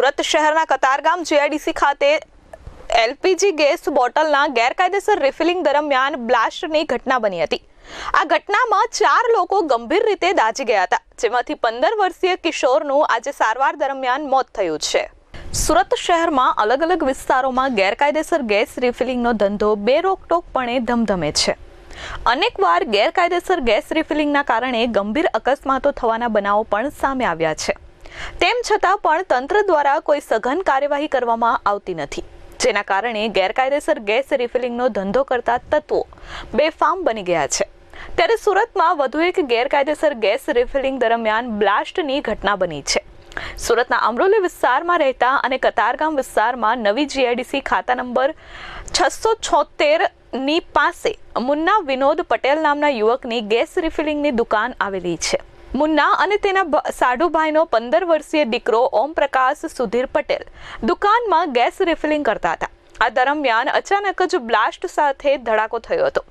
સુરત શહેરના કતારગામ જીઆઈડીસી ખાતે LPG gas બોટલના ગેરકાયદેસર રિફિલિંગ દરમિયાન બ્લાસ્ટની ઘટના બની હતી. આ ઘટનામાં ચાર લોકો ગંભીર રીતે દાઝી ગયા હતા, જેમાંથી પંદર વર્ષીય કિશોરનું આજે સારવાર દરમિયાન મોત થયું છે. સુરત શહેરમાં અલગ અલગ વિસ્તારોમાં ગેરકાયદેસર ગેસ રિફિલિંગનો ધંધો બે રોકટોકપણે ધમધમે છે. અનેકવાર ગેરકાયદેસર ગેસ રિફિલિંગના કારણે ગંભીર અકસ્માતો થવાના બનાવો પણ સામે આવ્યા છે. તેમ છતાં પણ તંત્ર દ્વારા કોઈ સઘન કાર્યવાહી કરવામાં આવતી નથી. જેના કારણે ગેરકાયદેસર ગેસ રિફિલિંગનો ધંધો કરતા તત્વો બેફામ બની ગયા છે. ત્યારે સુરતમાં વધુ એક ગેરકાયદેસર ગેસ રિફિલિંગ દરમિયાન બ્લાસ્ટની ઘટના બની છે. સુરતના અમરોલી વિસ્તારમાં રહેતા અને કતારગામ વિસ્તારમાં નવી જીઆઈડીસી ખાતા નંબર છસો છોતેર પાસે મુન્ના વિનોદ પટેલ નામના યુવકની ગેસ રિફિલિંગની દુકાન આવેલી છે. મુન્ના અને તેના સાઢુભાઈનો પંદર વર્ષીય દીકરો ઓમ પ્રકાશ સુધીર પટેલ દુકાનમાં ગેસ રિફિલિંગ કરતા હતા. આ દરમિયાન અચાનક જ બ્લાસ્ટ સાથે ધડાકો થયો હતો.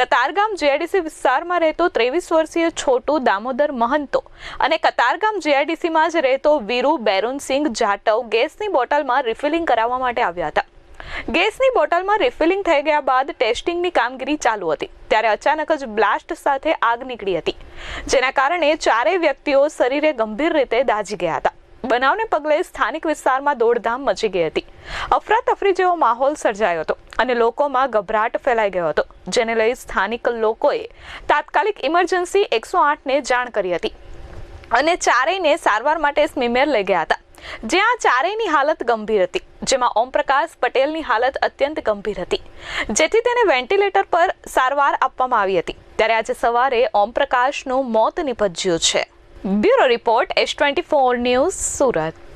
કતારગામ જીઆઈડીસી વિસ્તારમાં રહેતો ત્રેવીસ વર્ષીય છોટુ દામોદર મહંતો અને કતારગામ જીઆઈડીસીમાં જ રહેતો વીરુ બેરુનસિંહ જાટવ ગેસની બોટલમાં રિફિલિંગ કરાવવા માટે આવ્યા હતા. ગેસની બોટલમાં રિફિલિંગ થઈ ગયા બાદ ટેસ્ટિંગની કામગીરી ચાલુ હતી. ત્યારે અચાનક જ બ્લાસ્ટ સાથે આગ નીકળી હતી, જેના કારણે ચારેય વ્યક્તિઓ શરીરે ગંભીર રીતે દાઝી ગયા હતા. બનાવને પગલે સ્થાનિક વિસ્તારમાં દોડધામ મચી ગઈ હતી. અફરાતફરી જેવો માહોલ સર્જાયો હતો અને લોકોમાં ગભરાટ ફેલાઈ ગયો હતો, જેને લઈ સ્થાનિક લોકોએ તાત્કાલિક ઇમરજન્સી એકસો આઠને જાણ કરી હતી. અને ચારેયને સારવાર માટે સ્મીમેર લઈ ગયા હતા. જ્યાં ચારેયની હાલત ગંભીર હતી, જેમાં ઓમપ્રકાશ પટેલની હાલત અત્યંત ગંભીર હતી. જેથી તેને વેન્ટિલેટર પર સારવાર આપવામાં આવી હતી. ત્યારે આજે સવારે ઓમપ્રકાશનું મોત નિપજ્યું છે. Bureau report, S twenty four news Surat.